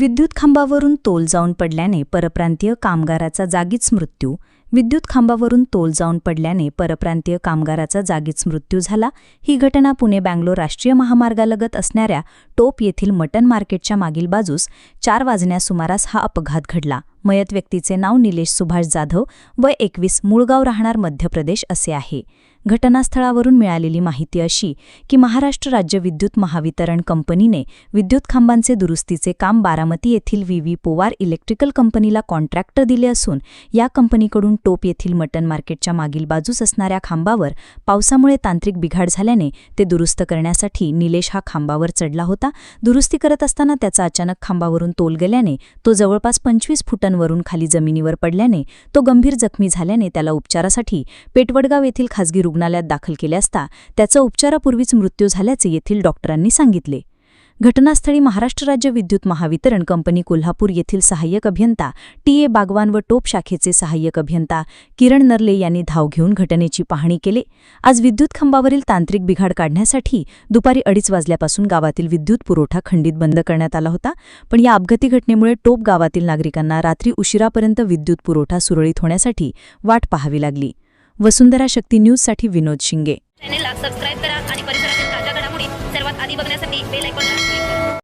विद्युत खांबावरून तोल जाऊन पडल्याने परप्रांतीय कामगाराचा जागीच मृत्यू. विद्युत खांबावरून तोल जाऊन पडल्याने परप्रांतीय कामगाराचा जागीच मृत्यू झाला. ही घटना पुणे बँगलोर राष्ट्रीय महामार्गालगत असणाऱ्या टोप येथील मटन मार्केटच्या मागील बाजूस चार वाजण्यास सुमारास हा अपघात घडला. मयत व्यक्तीचे नाव निलेश सुभाष जाधव व एकवीस मूळगाव राहणार मध्य प्रदेश असे आहे. घटनास्थळावरून मिळालेली माहिती अशी की महाराष्ट्र राज्य विद्युत महावितरण कंपनीने विद्युत खांबांचे दुरुस्तीचे काम बारामती येथील व्ही व्ही पोवार इलेक्ट्रिकल कंपनीला कॉन्ट्रॅक्टर दिले असून या कंपनीकडून टोप येथील मटन मार्केटच्या मागील बाजूस असणाऱ्या खांबावर पावसामुळे तांत्रिक बिघाड झाल्याने ते दुरुस्त करण्यासाठी निलेश हा खांबावर चढला होता. दुरुस्ती करत असताना त्याचा अचानक खांबावरून तोल गेल्याने तो जवळपास पंचवीस फुटांवरून खाली जमिनीवर पडल्याने तो गंभीर जखमी झाल्याने त्याला उपचारासाठी पेटवडगाव येथील खासगी रुग्णालयात दाखल केले असता त्याचा उपचारापूर्वीच मृत्यू झाल्याचे येथील डॉक्टरांनी सांगितले. घटनास्थळी महाराष्ट्र राज्य विद्युत महावितरण कंपनी कोल्हापूर येथील सहाय्यक अभियंता टी ए बागवान व टोप शाखेचे सहाय्यक अभियंता किरण नरले यांनी धाव घेऊन घटनेची पाहणी केली. आज विद्युत खांबावरील तांत्रिक बिघाड काढण्यासाठी दुपारी अडीच वाजल्यापासून गावातील विद्युत पुरवठा खंडित बंद करण्यात आला होता. पण या अपघाती घटनेमुळे टोप गावातील नागरिकांना रात्री उशिरापर्यंत विद्युत पुरवठा सुरळीत होण्यासाठी वाट पाहावी लागली. वसुंधरा शक्ती न्यूजसाठी विनोद शिंगे. चॅनेलला सबस्क्राईब करा आणि परिसरातील सर्वात आधी बघण्यासाठी बेल ऐकून